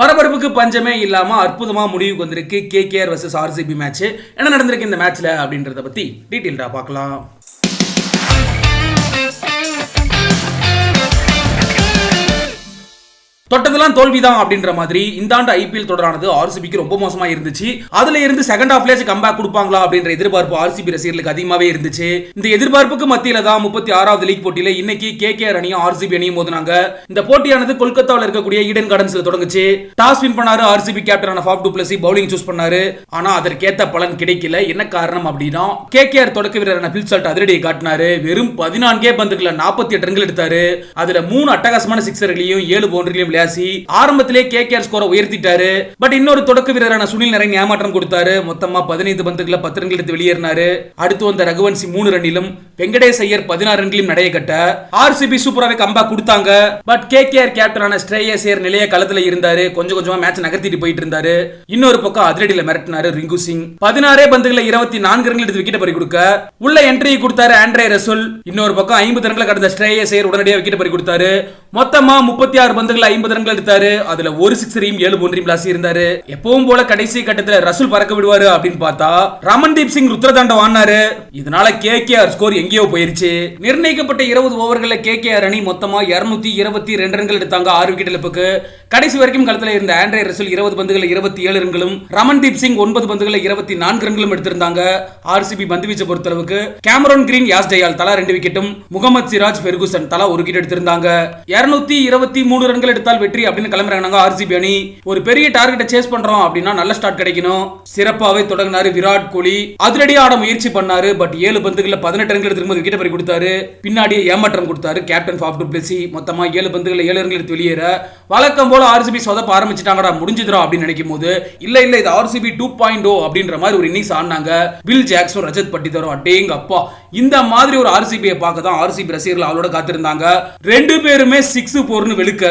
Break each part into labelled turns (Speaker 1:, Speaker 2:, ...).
Speaker 1: பரபரப்புக்கு பஞ்சமே இல்லாமல் அற்புதமாக முடிவுக்கு வந்திருக்கு K KKR versus RCB match என்ன நடந்திருக்கு இந்த மேட்ச்ல அப்படின்றத பத்தி டீட்டெயில்டா பார்க்கலாம். தொட்டதெல்லாம் தோல்விதான் அப்படின்ற மாதிரி இந்த ஆண்டு ஐபிஎல் தொடரானது ஆர்சிபிக்கு ரொம்ப மோசமா இருந்துச்சு. அதுல இருந்து செகண்ட் ஹாஃப்லேயே கம்பேக் கொடுப்பாங்களா அப்படின்ற எதிர்பார்ப்பு ஆர்சிபி ரசிகர்களுக்கு அதிகமாவே இருந்துச்சு. இந்த எதிர்பார்ப்புக்கு மத்தியில தான் முப்பத்தி ஆறாவது லீக் போட்டியில இன்னைக்கு கேகேஆர் அணியும் ஆர்சிபி அணியும் மோதினாங்க. இந்த போட்டியானது கொல்கத்தாவில் இருக்கக்கூடிய ஈடன் கார்டன்ஸ்ல தொடங்குச்சு. டாஸ் வின் பண்ணாரு RCB கேப்டனான Faf du Plessis bowling choose பண்ணாரு. ஆனா அதற்கேத்த பலன் கிடைக்கல. என்ன காரணம் அப்படின்னா கேகேஆர் தொடக்க வீரரான பில்சல்ட் அதிரடியை காட்டினாரு. வெறும் பதினான்கே பந்துக்குள்ள நாற்பத்தி எட்டு ரன்கள் எடுத்தாரு. அதுல மூணு அட்டகாசமான சிக்ஸர்களையும் ஏழு பவுண்டரிகளையும் பேசி ஆரம்பத்திலே கேகேஆர் ஸ்கோரை உயர்த்திட்டாரு. பட் இன்னொரு தொடக்க வீரரான சுனில் நரேன் ஏமாற்றம் கொடுத்தாரு. மொத்தமா பதினைந்து பந்துகளை பத்து ரன்கள் எடுத்து வெளியேறினாரு. அடுத்து வந்த ரகுவன்சி மூணு ரன்னிலும் வெங்கடேஷ் ஐயர் பதினாறு ரன்களையும் நடைய கட்ட ஆர்சிபி சூப்பராகவே கம்பா கொடுத்தாங்க. பட் கேகேஆர் கேப்டனான ஸ்ரேயஸ் ஐயர் நிலைய களத்துல இருந்தாரு. கொஞ்சம் கொஞ்சமா மேட்ச் நகர்த்திட்டு போயிட்டு இருந்தாரு. இன்னொரு பக்கம் அதிரடியில மிரட்டினாரு ரிங்கு சிங். பதினாறே பந்துகளை இருபத்தி நான்கு ரன்கள் எடுத்து விக்கெட் பறி கொடுக்க உள்ள என்ட்ரி கொடுத்தாரு ஆண்ட்ரே ரசூல். இன்னொரு பக்கம் ஐம்பது ரன்களை கடந்த ஸ்ரேயஸ் ஐயர் உடனடியாக விக்கெட் பறி கொடுத்தாரு. மொத்தமா முப்பத்தி ஆறு பந்துகள் ஐம்பது ரன்கள் எடுத்தாரு. அதுல ஒரு சிக்ஸரையும் ஏழு ஒன்றையும் பிளாசி இருந்தாரு எப்பவும் போல கடைசி கட்டத்துல ரசூல் பறக்க விடுவாரு அப்படின்னு பார்த்தா ரமன்தீப் சிங் ருத்ரதாண்டம் ஆனாரு. இதனால கே ஸ்கோர் எங்கேயோ போயிருச்சு. நிர்ணயிக்கப்பட்ட இருபது ஓவர்கள்ல கே அணி மொத்தமா இருநூத்தி இருபத்தி ரெண்டு ரன்கள் எடுத்தாங்க ஆறு விக்கெட் இழப்புக்கு. கடைசி வரைக்கும் களத்துல இருந்த ஆண்ட்ரே ரசூல் இருபது பந்துகள் இருபத்தி ஏழு ரன்களும் ரமன்தீப் சிங் ஒன்பது பந்துகள் இருபத்தி நான்கு ரன்களும் எடுத்திருந்தாங்க. ஆர்சிபி பந்துவீச்சை பொறுத்தளவுக்கு கேமரோன் கிரீன் யாஸ் டயால் தலா ரெண்டு விக்கெட்டும் முகமது சிராஜ் பெர்குசன் தலா ஒரு விக்கெட் எடுத்திருந்தாங்க. இருநூத்தி இருபத்தி மூணு ரன்கள் எடுத்தால் வெற்றி அப்படின்னு கிளம்புறாங்க ஆர்சிபி அணி. ஒரு பெரிய டார்கெட்டை சேஸ் பண்றோம் அப்படின்னா நல்ல ஸ்டார்ட் கிடைக்கணும். சிறப்பாகவே தொடங்கினாரு விராட் கோலி. அதிரடியா ஆட முயற்சி பண்ணாரு பட் ஏழு பந்துகள்ல பதினெட்டு ரன்கள் எடுத்து விக்கெட் பறி கொடுத்தாரு. பின்னாடியே ஏமாற்றம் கொடுத்தாரு கேப்டன் ஃபாப் பிளஸி மொத்தமா ஏழு பந்துகள் ஏழு ரன்கள் எடுத்து வெளியேற. வழக்கம் போல ஆர்சிபி சொதப்ப ஆரம்பிச்சிட்டாங்கடா முடிஞ்சிடும் அப்படின்னு நினைக்கும் போது இல்ல இல்ல இது ஆர்சிபி டூ பாயிண்ட் ஓ அப்படின்ற மாதிரி ஒரு இன்னிங்ஸ் ஆடினாங்க. பில் ஜாக்சன் ரஜத் பட்டிதரும் அட்டேங்க அப்பா இந்த மாதிரி ஒரு ஆர்சிபியை பார்க்க தான் ஆர்சிபி ரசிகர்கள் அவளோட காத்திருந்தாங்க. ரெண்டு பேருமே சிக்ஸ் போர்னு வெளுக்க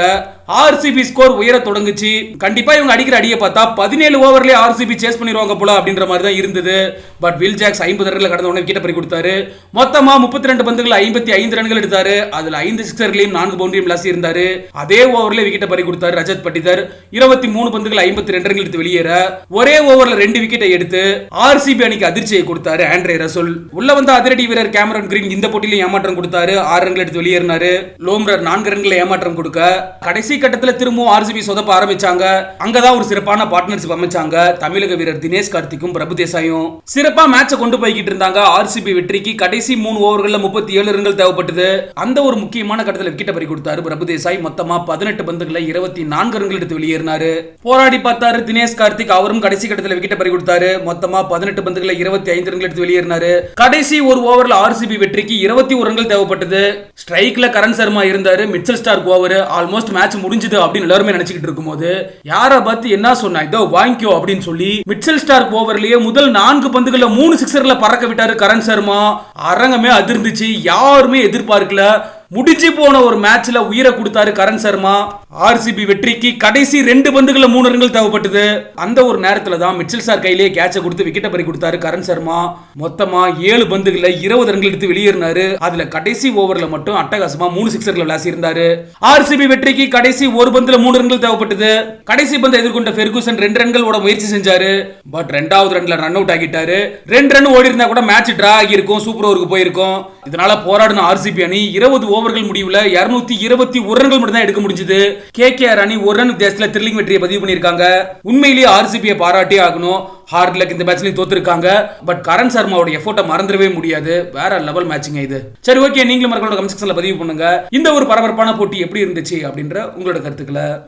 Speaker 1: ஆர்சிபி ஸ்கோர் உயர தொடங்குச்சு. கண்டிப்பா இவங்க அடிக்கிற அடியை பார்த்தா பதினேழு ஓவர்லயே ஆர்சிபி சேஸ் பண்ணிடுவாங்க போல அப்படின்ற மாதிரி தான் இருந்தது. பட் வில் ஜாக்ஸ் ஐம்பது ரன்கள் கடந்த உடனே விக்கெட் பறி கொடுத்தாரு மொத்தமா முப்பத்தி ரெண்டு பந்துகள் ஐம்பத்தி ஐந்து ரன்கள் எடுத்தாரு. அதுல ஐந்து சிக்ஸர்களையும் நான்கு பவுண்டரியும் விளாசி இருந்தாரு. அதே ஓவர்ல விக்கெட்டை பறி கொடுத்தாரு ரஜத் பட்டிதர் இருபத்தி மூணு பந்துகள் ஐம்பத்தி ரெண்டு ரன்கள் எடுத்து வெளியேற. ஒரே ஓவர்ல ரெண்டு விக்கெட்டை எடுத்து ஆர்சிபி அணிக்கு அதிர்ச்சியை கொடுத்தாரு ஆண்ட்ரே ரசோல். உள்ள வந்த அதிரடி வீரர் கேமரன் கிரீன் இந்த போட்டியிலும் ஏமாற்றம் கொடுத்தாரு. ஆறு ரன்கள் எடுத்து வெளியேறினாரு. லோம்ரர் நான்கு ரன்கள் ஏமாற்றம் கொடுக்க. கடைசி கட்டத்தில் திரும்பவும் ஆர்சிபி சொதப்ப ஆரம்பிச்சாங்க. அங்கதான் ஒரு சிறப்பான பார்ட்னர்ஷிப் அமைச்சாங்க தமிழக வீரர் தினேஷ் கார்த்திக்கும் பிரபு தேசாயும். சிறப்பா மேட்சை கொண்டு போய்கிட்டு இருந்தாங்க. ஆர்சிபி வெற்றிக்கு கடைசி மூணு ஓவர்கள்ல முப்பத்தி ஏழு ரன்கள் தேவைப்பட்டது. அந்த ஒரு முக்கியமான கட்டத்தில் விக்கெட் பறி கொடுத்தாரு. பிரபுதேசாய் மொத்தமா பதினெட்டு பந்துகளை இருபத்தி நான்கு ரன்கள் எடுத்து வெளியேறினாரு. போராடி பார்த்தாரு தினேஷ் கார்த்திக். அவரும் கடைசி கட்டத்தில் விக்கெட் பறி கொடுத்தாரு. மொத்தமா பதினெட்டு பந்துகளை இருபத்தி ஐந்து ரன்கள் எடுத்து வெளியேறினாரு. கடைசி ஒரு ஓவரில் ஆர்சிபி வெற்றிக்கு இருபத்தி ஒரு ரன்கள் தேவைப்பட்டது. ஸ்ட்ரைக்ல கரண் சர்மா இருந்தாரு. Mitchell Starc over almost match முடிஞ்சது அப்படின்னு எல்லாருமே நினைச்சுக்கிட்டு இருக்கும்போது யாரை பார்த்து என்ன சொன்னா இதோ வாங்கிக்கோ அப்படின்னு சொல்லி மிச்சல் ஸ்டார்க் ஓவர்லயே முதல் நான்கு பந்துகள் பந்துகள்ல மூணு சிக்சர்ல பறக்க விட்டாரு கரண் சர்மா. அரங்கமே அதிர்ந்துச்சு. யாருமே எதிர்பார்க்கல. முடிஞ்சு போன ஒரு மேட்ச்ல உயிரை கொடுத்தாரு கரண் சர்மா. ஆர்சிபி வெற்றிக்கு கடைசி ரெண்டு பந்துகள்ல மூணு ரன்கள் தேவைப்பட்டது. அந்த ஒரு நேரத்துல தான் மிச்சல் சார் கையிலேயே கேட்சை கொடுத்து விக்கெட்டை பறி கொடுத்தாரு கரண் சர்மா. மொத்தமா ஏழு பந்துகள்ல இருபது ரன்கள் எடுத்து வெளியேறினாரு. அதுல கடைசி ஓவர்ல மட்டும் அட்டகாசமா மூணு சிக்ஸர்ல விளாசி இருந்தாரு ஆர்சிபி வெற்றிக்கு கடைசி ஒரு பந்துல மூணு ரன்கள் தேவைப்பட்டது. கடைசி பந்து எதிர்கொண்ட ஃபெர்குசன் ரெண்டு ரன்கள் ஓட முயற்சி செஞ்சாரு. பட் ரெண்டாவது ரன்ல ரன் அவுட் ஆகிட்டாரு. ரெண்டு ரன் ஓடி இருந்தா கூட மேட்ச் டிரா ஆகியிருக்கும் சூப்பர் ஓவருக்கு போயிருக்கும். இதனால போராடின ஆர்சிபி அணி இருபது ஓவர்கள் முடிவுல இருநூத்தி இருபத்தி ஒரு ரன்கள் மட்டும் தான் எடுக்க முடிஞ்சது. கேகேஆர் அணி ஒரு ரன் வித்தியாசத்துல த்ரில்லிங் வெற்றியை பதிவு பண்ணியிருக்காங்க. உண்மையிலேயே ஆர்சிபியை பாராட்டி ஆகணும். ஹார்ட் லக் இந்த மேட்ச்லயும் தோத்துருக்காங்க. பட் கரண் சர்மாவோட எஃபோர்ட்டை மறந்துடவே முடியாது. வேற லெவல் மேட்சிங் இது. சரி ஓகே நீங்களும் மறக்காம கமெண்ட் செக்ஷன்ல பதிவு பண்ணுங்க. இந்த ஒரு பரபரப்பான போட்டி எப்படி இருந்துச்சு அப்படின்ற உங்களோட கருத்துக்களை